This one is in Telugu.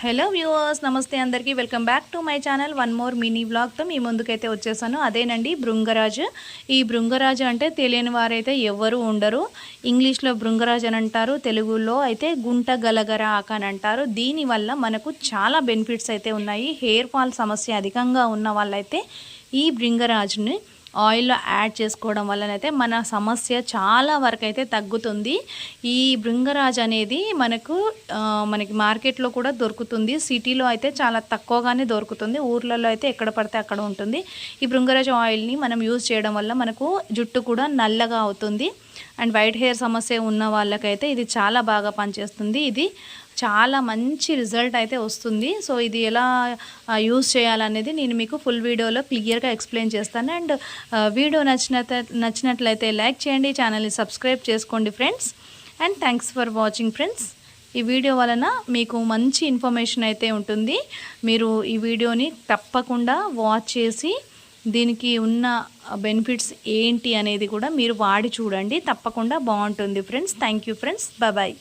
హలో వ్యూవర్స్ నమస్తే అందరికీ. Welcome back to my channel. One more mini వ్లాగ్తో మీ ముందుకైతే వచ్చేసాను. అదేనండి భృంగరాజు ఈ భృంగరాజు అంటే తెలియని వారైతే ఎవ్వరూ ఉండరు. ఇంగ్లీష్లో భృంగరాజు అని అంటారు తెలుగులో అయితే గుంట గలగరాక అని అంటారు. దీనివల్ల మనకు చాలా బెనిఫిట్స్ అయితే ఉన్నాయి. హెయిర్ ఫాల్ సమస్య అధికంగా ఉన్న వాళ్ళైతే ఈ భృంగరాజుని ఆయిల్లో యాడ్ చేసుకోవడం వల్లనైతే మన సమస్య చాలా వరకు అయితే తగ్గుతుంది. ఈ భృంగరాజ్ అనేది మనకు మనకి మార్కెట్లో కూడా దొరుకుతుంది. సిటీలో అయితే చాలా తక్కువగానే దొరుకుతుంది. ఊర్లలో అయితే ఎక్కడ పడితే అక్కడ ఉంటుంది. ఈ భృంగరాజ్ ఆయిల్ని మనం యూజ్ చేయడం వల్ల మనకు జుట్టు కూడా నల్లగా అవుతుంది. అండ్ వైట్ హెయిర్ సమస్య ఉన్న వాళ్ళకైతే ఇది చాలా బాగా పనిచేస్తుంది. ఇది చాలా మంచి రిజల్ట్ అయితే వస్తుంది. సో ఇది ఎలా యూస్ చేయాలనేది నేను మీకు ఫుల్ వీడియోలో క్లియర్గా ఎక్స్ప్లెయిన్ చేస్తాను. అండ్ వీడియో నచ్చిన నచ్చినట్లయితే లైక్ చేయండి ఛానల్ని సబ్స్క్రైబ్ చేసుకోండి friends. And thanks for watching friends. ఈ వీడియో వలన మీకు మంచి ఇన్ఫర్మేషన్ అయితే ఉంటుంది. మీరు ఈ వీడియోని తప్పకుండా వాచ్ చేసి దీనికి ఉన్న బెనిఫిట్స్ ఏంటి అనేది కూడా మీరు వాడి చూడండి. తప్పకుండా బాగుంటుంది friends. Thank you friends bye